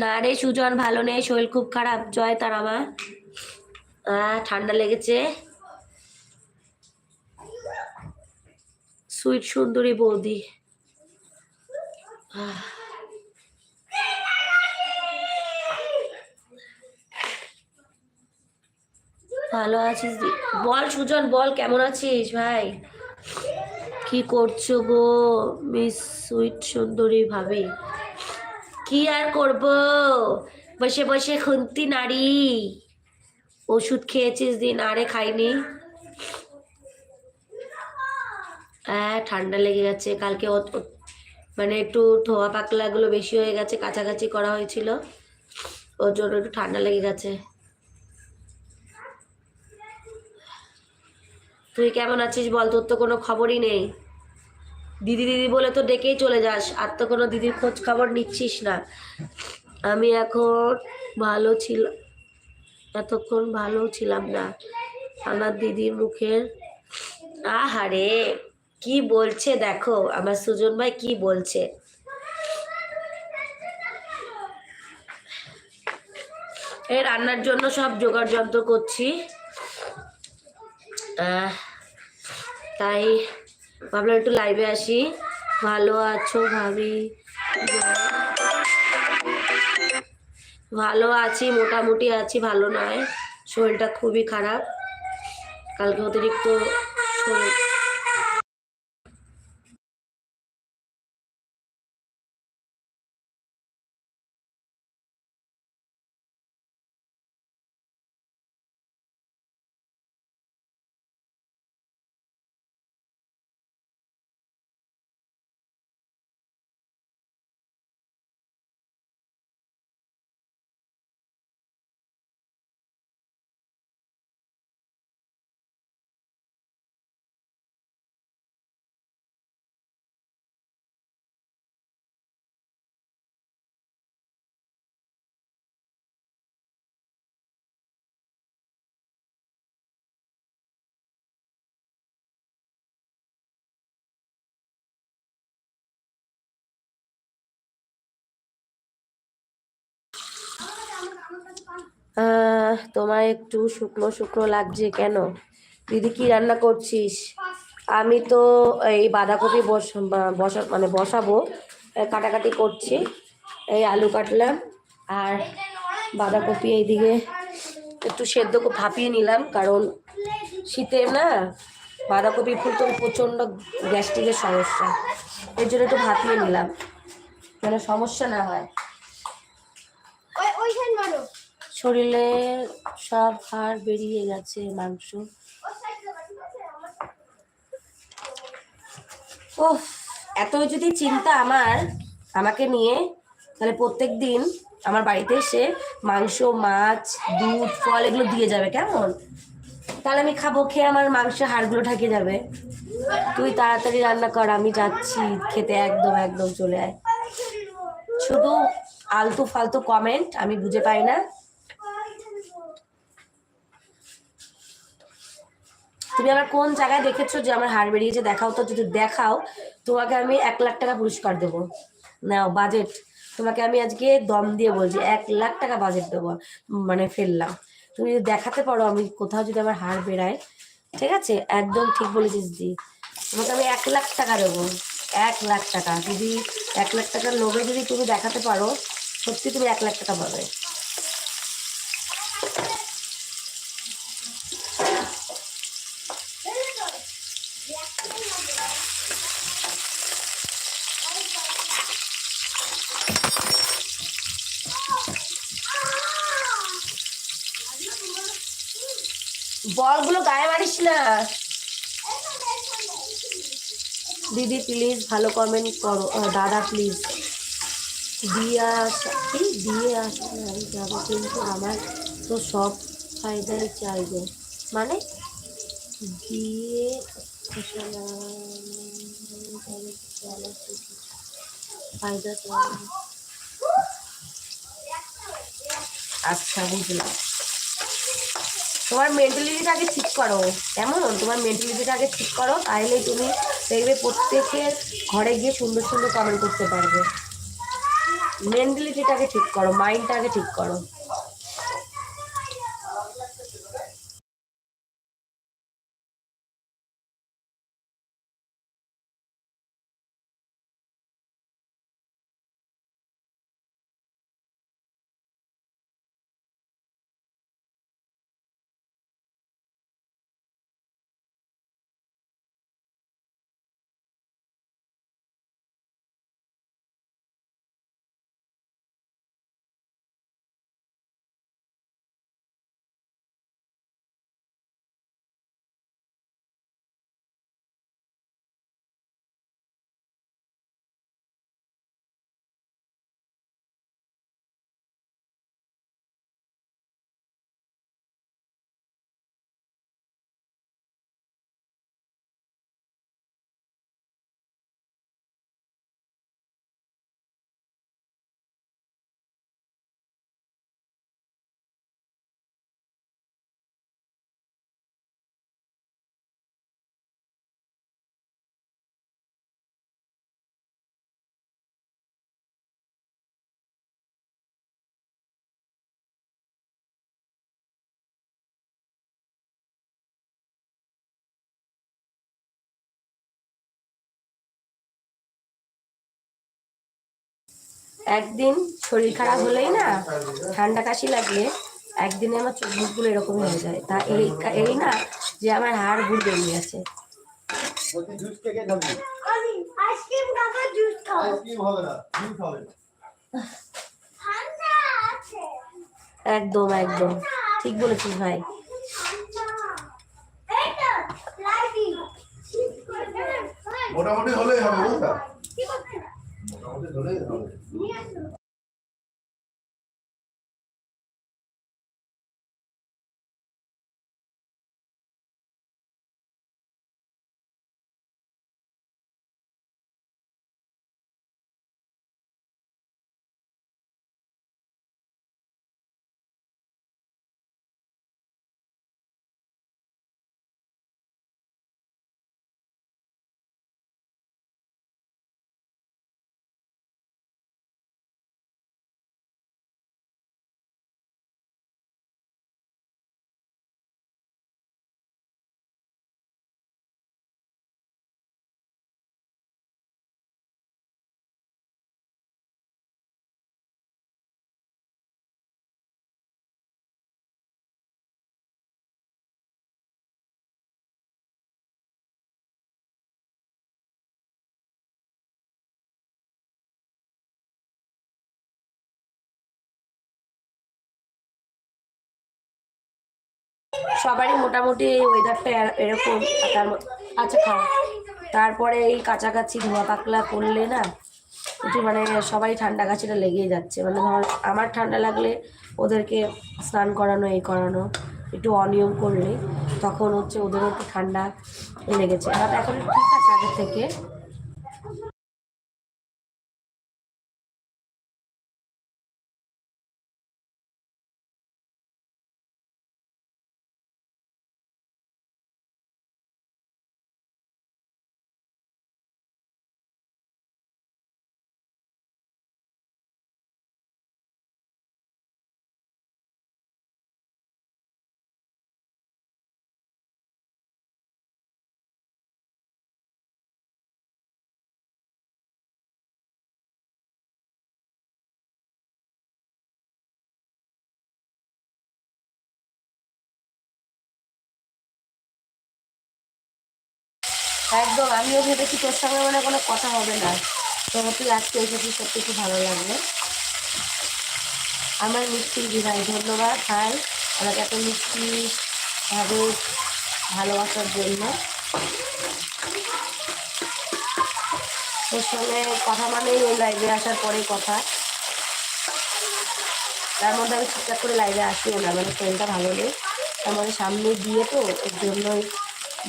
না রে সুজন, ভালো নেই, শরীর খুব খারাপ। জয় তার আমার ঠান্ডা লেগেছে। সুইট সুন্দরী বৌদি। ভালো আছিস বল সুজন, বল কেমন আছিস ভাই? কি করছ গো, মিস সুইট সুন্দরী ভাবি? কি আর করব? বসে বসে খুন্তি নারী ওষুধ খেয়েছিস দিন, আরে খাইনি। হ্যাঁ ঠান্ডা লেগে গেছে। কালকে মানে একটু ধোয়া পাকলাগুলো বেশি হয়ে গেছে, কাছাকাছি করা হয়েছিল। ওর জন্য একটু ঠান্ডা লেগে গেছে। তুই কেমন আছিস বল? তোর তো কোনো খবরই নেই। দিদি দিদি বলে তো ডেকেই চলে যাস, আর তো কোনো দিদির খোঁজ খবর নিচ্ছিস না। আমি এখন ভালো ছিলাম এতক্ষণ ভালো ছিলাম না। আমার দিদির মুখের, আহারে, কি বলছে দেখো, আমার সুজন ভাই কি বলছে? এই রান্নার জন্য সব জোগাড় যন্ত্র করছি। তাই ভাবলাম একটু লাইভে আসি। ভালো আছো ভাবি? ভালো আছি, মোটামুটি আছি, ভালো নয়। শরীরটা খুবই খারাপ। কালকে অতিরিক্ত শরীর তোমায় একটু শুকনো শুকনো লাগছে কেন? দিদি, কি রান্না করছিস? আমি তো এই বাঁধাকপি বস বসা মানে বসাবো কাটাকাটি করছি। এই আলু কাটলাম আর বাঁধাকপি এইদিকে একটু সেদ্ধ ভাপিয়ে নিলাম, কারণ শীতে না বাঁধাকপি ফুল তো প্রচণ্ড গ্যাস্ট্রিকের সমস্যা। এর জন্য একটু ভাপিয়ে নিলাম, যেন সমস্যা না হয়। ওই শরীরে সব হাড় বেরিয়ে গেছে, মাংস। ও এত যদি চিন্তা আমার, আমাকে নিয়ে, তাহলে প্রত্যেক দিন আমার বাড়িতে এসে মাংস, মাছ, দুধ, ফল এগুলো দিয়ে যাবে কেমন? তাহলে আমি খাব, খেয়ে আমার মাংস হাড়গুলো ঢাকে যাবে। তুই তাড়াতাড়ি রান্না কর, আমি যাচ্ছি, খেতে একদম একদম চলে আয়। শুধু আলতু ফালতু কমেন্ট আমি বুঝে পাই না। তুমি আমার কোন জায়গায় দেখেছ যে আমার হাড় বেরিয়েছে? দেখাও তো, যদি দেখাও, তোমাকে আমি এক লাখ টাকা পুরস্কার দেবো। নাও বাজেট তোমাকে আমি আজকে দম দিয়ে বলছি, এক লাখ টাকা বাজেট দেবো মানে ফেললাম। তুমি যদি দেখাতে পারো আমি কোথাও যদি আমার হাড় বেরায়, ঠিক আছে? একদম ঠিক বলেছিস দি তোমাকে আমি এক লাখ টাকা দেবো, এক লাখ টাকা। যদি এক লাখ টাকার লোভে যদি তুমি দেখাতে পারো, সত্যি তুমি এক লাখ টাকা পাবে বলগুলো গায়ে মারিস না দিদি প্লিজ ভালো কমেন্ট করো দাদা প্লিজ দিয়ে আসা এই দিয়ে আসা আমি যাব, কিন্তু আমার তো সব ফায়দাই চাইবে। মানে? দিয়ে ফায়দা আচ্ছা বুঝলাম। তোমার মেন্টালিটিটা আগে ঠিক করো। কেমন? তোমার মেন্টালিটিটা আগে ঠিক করো তাহলেই তুমি দেখবে প্রত্যেকের ঘরে গিয়ে সুন্দর সুন্দর কমেন্ট করতে পারবে। মেন্টালিটিটাকে ঠিক করো মাইন্ডটাকে ঠিক করো। একদিন শরীর খারাপ হলেই না ঠান্ডা কাশি লাগলে একদিনে আমার চোখ মুখগুলো এরকম হয়ে যায়। তা এই এই না যে আমার হাড় গুড় বেরিয়ে আছে একদম একদম। ঠিক বলেছিস ভাই। মোটামুটি হলেই হবে 你也是 সবারই মোটামুটি এই ওয়েদারটা এরকম। তার আচ্ছা খাও। তারপরে এই কাছাকাছি ধোয়া পাকলা করলে না, একটু মানে সবাই ঠান্ডা কাছিটা লেগেই যাচ্ছে। মানে ধর, আমার ঠান্ডা লাগলে ওদেরকে স্নান করানো এই করানো, একটু অনিয়ম করলে তখন হচ্ছে ওদেরও একটু ঠান্ডা লেগেছে। আর এখন ঠিক আছে আগের থেকে। একদম, আমিও ভেবেছি তোর সঙ্গে মানে কোনো কথা হবে না। তো তুই আজকে এসেছিস সত্যি খুব ভালো লাগল। আমার মিষ্টি দিভাই ধন্যবাদ, হাই। আমাকে এত মিষ্টি ভাবে ভালোবাসার জন্য। তোর সঙ্গে কথা মানেই ওই লাইভে আসার পরেই কথা। তার মধ্যে আমি ঠিকঠাক করে লাইভে আসিও না মানে ফোনটা ভালো নেই। তার মানে সামনে বিয়ে তো, এর জন্যই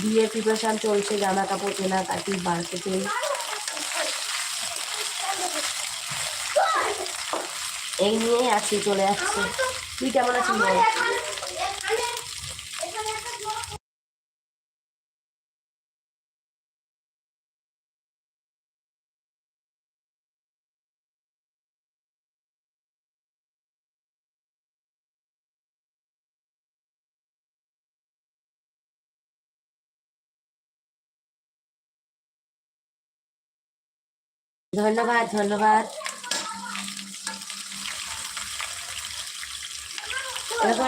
বিয়ের প্রিপারেশান চলছে, জামা কাপড় কেনা কাটি মার্কেটিং এই নিয়েই আছি, চলে আসছে। তুই কেমন আছিস বল? ধন্যবাদ ধন্যবাদ।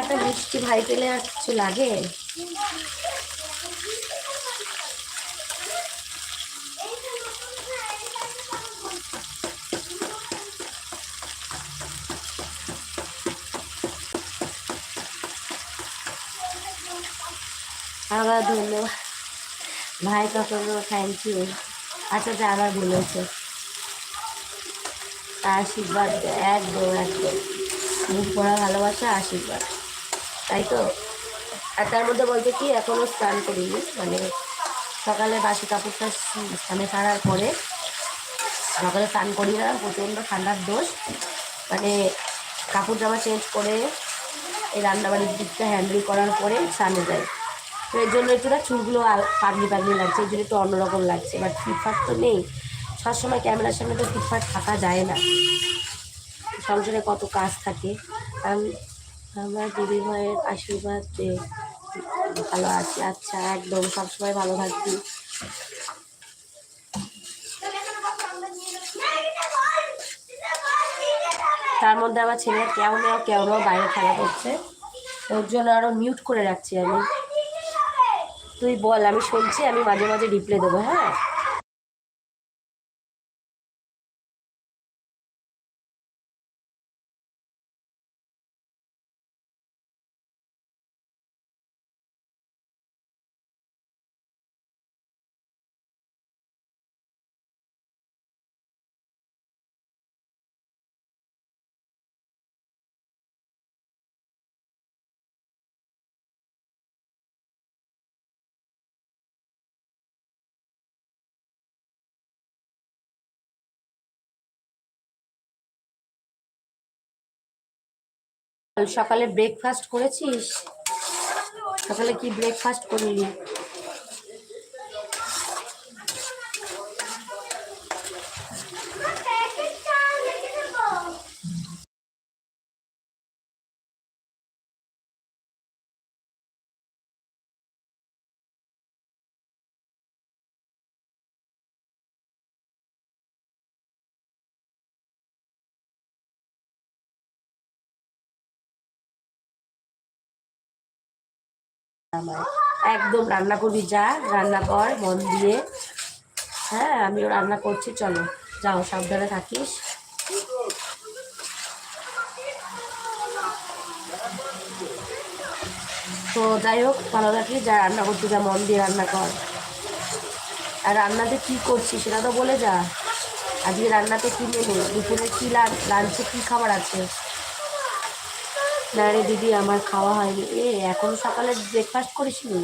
একটা মিষ্টি ভাই পেলে আর কিছু লাগে? আবার ধন্যবাদ। ভাই কখনো থ্যাংক ইউ আচ্ছা আবার বলেছে। আশীর্বাদ একদম একদম। মুখ পড়া ভালোবাসা, আশীর্বাদ। তাই তো? আর তার মধ্যে বলতে কি এখনও স্নান করিনি। মানে সকালে বাসি কাপড়টা স্নানে সারার পরে সকালে স্নান করি না প্রচণ্ড ঠান্ডার দোষ। মানে কাপড় জামা চেঞ্জ করে এই রান্নাবাড়ির দিকটা হ্যান্ডেল করার পরে স্নানে যাই। তো এর জন্য একটু না চুলগুলো পাগলি পাগলি লাগছে এই জন্য একটু অন্যরকম লাগছে। বাট ফিটফাট তো নেই। সবসময় ক্যামেরার সামনে তো ঠিকঠাক থাকা যায় না। সংসারে কত কাজ থাকে। আম- আমার দিদি ভাইয়ের আশীর্বাদ ভালো আছে আচ্ছা একদম সবসময় ভালো থাকবি। তার মধ্যে আমার ছেলে কেমন কেমন বাইরে খেলা করছে। ওর জন্য আরও মিউট করে রাখছি আমি। তুই বল, আমি শুনছি, আমি মাঝে মাঝে রিপ্লাই দেবো হ্যাঁ? সকালে ব্রেকফাস্ট করেছিস? সকালে কি ব্রেকফাস্ট করলি? একদম রান্না করবি যা, রান্না কর, মন দিয়ে। হ্যাঁ আমিও রান্না করছি, চলো। যাও, সাবধানে থাকিস। তো যাই হোক, ভালো থাকিস, যা রান্না করতে যা, মন দিয়ে রান্না কর। আর রান্নাতে কি করছিস সেটা তো বলে যা। আজকে রান্নাতে কি মেনু দুপুরে কি লাঞ্চে কি খাবার আছে? না রে দিদি আমার খাওয়া হয়নি। এ এখন সকালে ব্রেকফাস্ট করিসনি